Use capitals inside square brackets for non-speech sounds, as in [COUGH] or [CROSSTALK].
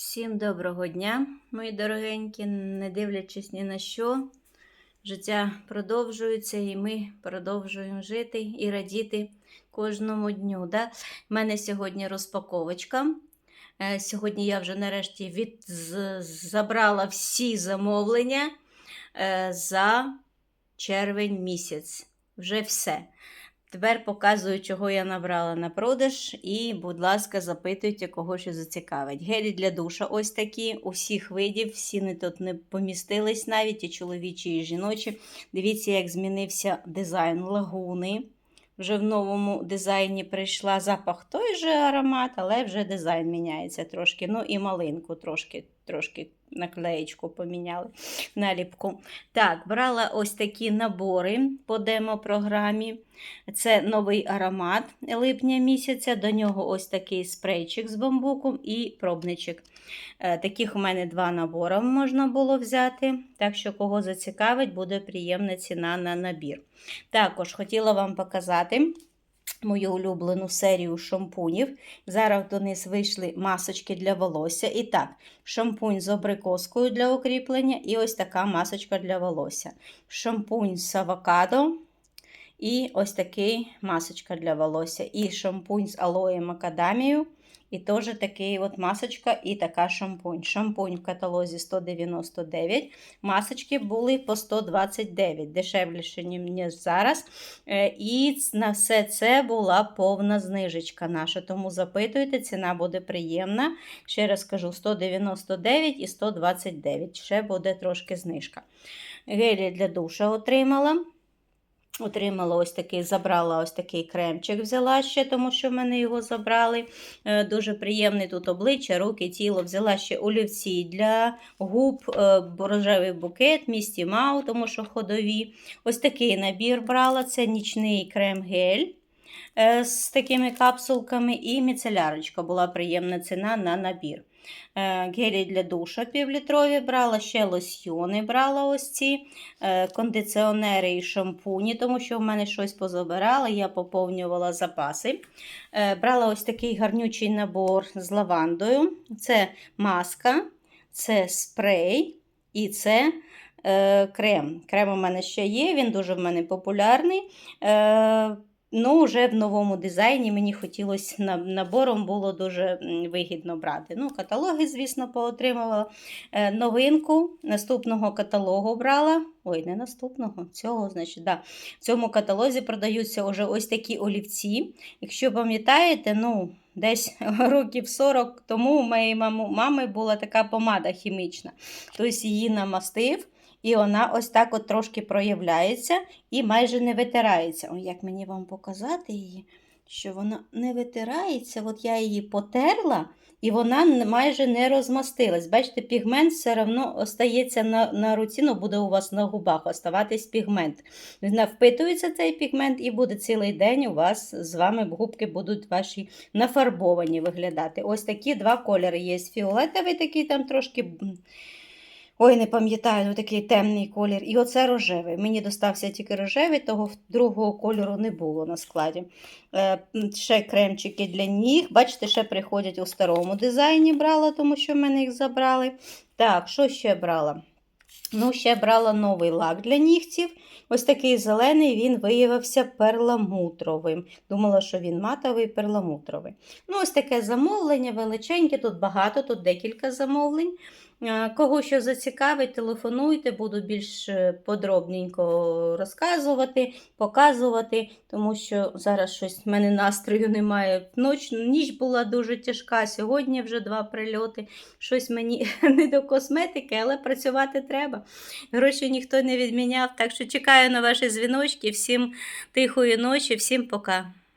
Всім доброго дня, мої дорогенькі, не дивлячись ні на що. Життя продовжується, і ми продовжуємо жити і радіти кожному дню. Да? У мене сьогодні розпаковочка. Е, Сьогодні я вже нарешті від... забрала всі замовлення е, за червень місяць. Вже все. Тепер показую, чого я набрала на продаж, і, будь ласка, запитуйте, кого що зацікавить. Гелі для душа ось такі, усіх видів, всі не тут не помістились навіть, і чоловічі, і жіночі. Дивіться, як змінився дизайн лагуни. Вже в новому дизайні прийшла запах той же аромат, але вже дизайн міняється трошки. Ну і малинку трошки, трошки наклеєчку поміняли наліпку. Так, брала ось такі набори по демо-програмі. Це новий аромат липня місяця. До нього ось такий спрейчик з бамбуком і пробничок. Е, Таких у мене два набори можна було взяти. Так що, кого зацікавить, буде приємна ціна на набір. Також хотіла вам показати. Мою улюблену серію шампунів. Зараз до них вийшли масочки для волосся. І так, шампунь з абрикоскою для укріплення, і ось така масочка для волосся. Шампунь з авокадо. І ось такий масочка для волосся. І шампунь з алоє макадамією. І теж такий от масочка і така шампунь. Шампунь в каталозі 199, масочки були по 129, дешевліше, ніж зараз. Е, І на все це була повна знижечка наша. Тому запитуйте, ціна буде приємна. Ще раз кажу: 199 і 129. Ще буде трошки знижка. Гелі для душа отримала. Отримала ось такий, забрала ось такий кремчик, взяла ще, тому що в мене його забрали. Е, Дуже приємний тут обличчя, руки, тіло. Взяла ще олівці для губ, е, рожевий букет, місті Мау, тому що ходові. Ось такий набір брала. Це нічний крем-гель е, з такими капсулками. І міцелярочка була приємна ціна на набір. Е, Гелі для душа півлітрові брала, ще лосьйони брала ось ці, е, кондиціонери і шампуні, тому що в мене щось позабирала, я поповнювала запаси. Е, Брала ось такий гарнючий набор з лавандою. Це маска, це спрей і це крем. Крем у мене ще є, він дуже в мене популярний. Ну, вже в новому дизайні мені хотілося набором було дуже вигідно брати. Ну, каталоги, звісно, поотримувала. Е, Новинку наступного каталогу брала. Ой, не наступного, цього, значить, да. В цьому каталозі продаються вже ось такі олівці. Якщо пам'ятаєте, ну, десь [LAUGHS] років 40 тому у моєї мами була така помада хімічна. Тобто її намастив. І вона ось так от трошки проявляється і майже не витирається. Ой, як мені вам показати її, що вона не витирається. От я її потерла, і вона майже не розмастилась. Бачите, пігмент все одно остається на, на руці, ну буде у вас на губах оставатись пігмент. Він Впитується цей пігмент, і буде цілий день у вас з вами губки будуть ваші нафарбовані виглядати. Ось такі два кольори є. Фіолетовий такий там трошки. Ой, не пам'ятаю, ну такий темний колір. І оце рожевий. Мені достався тільки рожевий, того другого кольору не було на складі. Е, ще кремчики для ніг. Бачите, ще приходять у старому дизайні брала, тому що в мене їх забрали. Так, що ще брала? Ну, ще брала новий лак для нігтів. Ось такий зелений, він виявився перламутровим. Думала, що він матовий перламутровий. Ну, ось таке замовлення величеньке, тут багато, тут декілька замовлень. Е, Кого що зацікавить, телефонуйте, буду більш е, подробненько розказувати, показувати, тому що зараз щось в мене настрою немає. Ноч, ніч була дуже тяжка, сьогодні вже два прильоти. Щось мені [LAUGHS] не до косметики, але працювати треба. Гроші ніхто не відміняв, так що чекаю на ваші дзвіночки. Всім тихої ночі, всім пока.